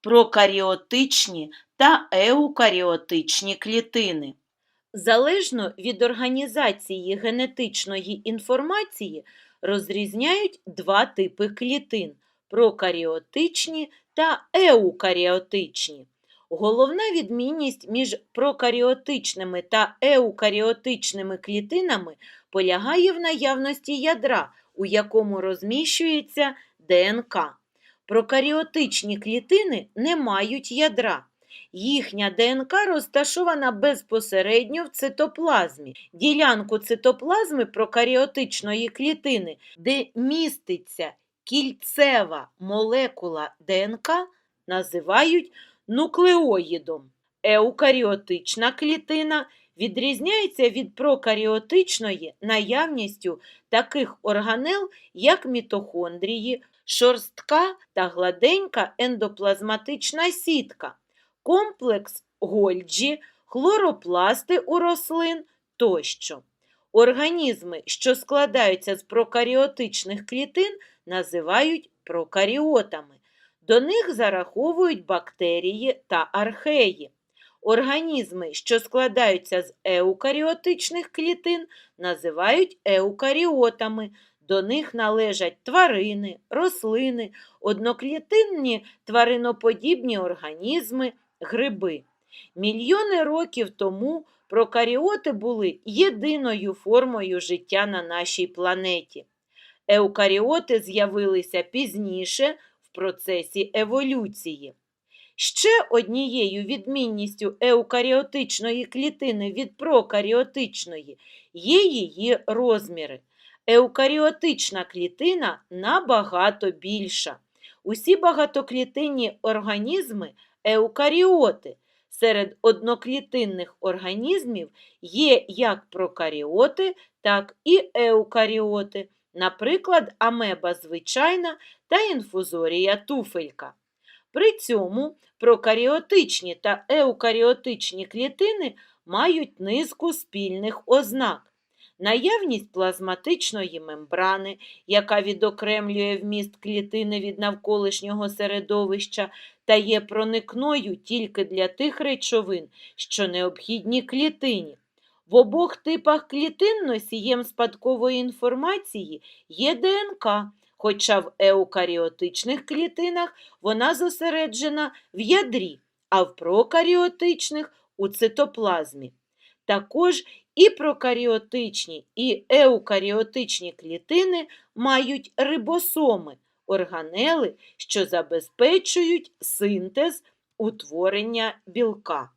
прокаріотичні та еукаріотичні клітини. Залежно від організації генетичної інформації розрізняють два типи клітин прокаріотичні та еукаріотичні. Головна відмінність між прокаріотичними та еукаріотичними клітинами полягає в наявності ядра, у якому розміщується ДНК. Прокаріотичні клітини не мають ядра. Їхня ДНК розташована безпосередньо в цитоплазмі. Ділянку цитоплазми прокаріотичної клітини, де міститься кільцева молекула ДНК, називають нуклеоїдом. Еукаріотична клітина відрізняється від прокаріотичної наявністю таких органел, як мітохондрії, шорстка та гладенька ендоплазматична сітка, комплекс Гольджі, хлоропласти у рослин тощо. Організми, що складаються з прокаріотичних клітин, називають прокаріотами. До них зараховують бактерії та археї. Організми, що складаються з еукаріотичних клітин, називають еукаріотами. До них належать тварини, рослини, одноклітинні твариноподібні організми, гриби. Мільйони років тому прокаріоти були єдиною формою життя на нашій планеті. Еукаріоти з'явилися пізніше в процесі еволюції. Ще однією відмінністю еукаріотичної клітини від прокаріотичної є її розміри. Еукаріотична клітина набагато більша. Усі багатоклітинні організми еукаріоти. Серед одноклітинних організмів є як прокаріоти, так і еукаріоти, наприклад, амеба звичайна та інфузорія туфелька. При цьому прокаріотичні та еукаріотичні клітини мають низку спільних ознак. Наявність плазматичної мембрани, яка відокремлює вміст клітини від навколишнього середовища та є проникною тільки для тих речовин, що необхідні клітині. В обох типах клітин носієм спадкової інформації є ДНК, хоча в еукаріотичних клітинах вона зосереджена в ядрі, а в прокаріотичних у цитоплазмі. Також і прокаріотичні, і еукаріотичні клітини мають рибосоми, органели, що забезпечують синтез утворення білка.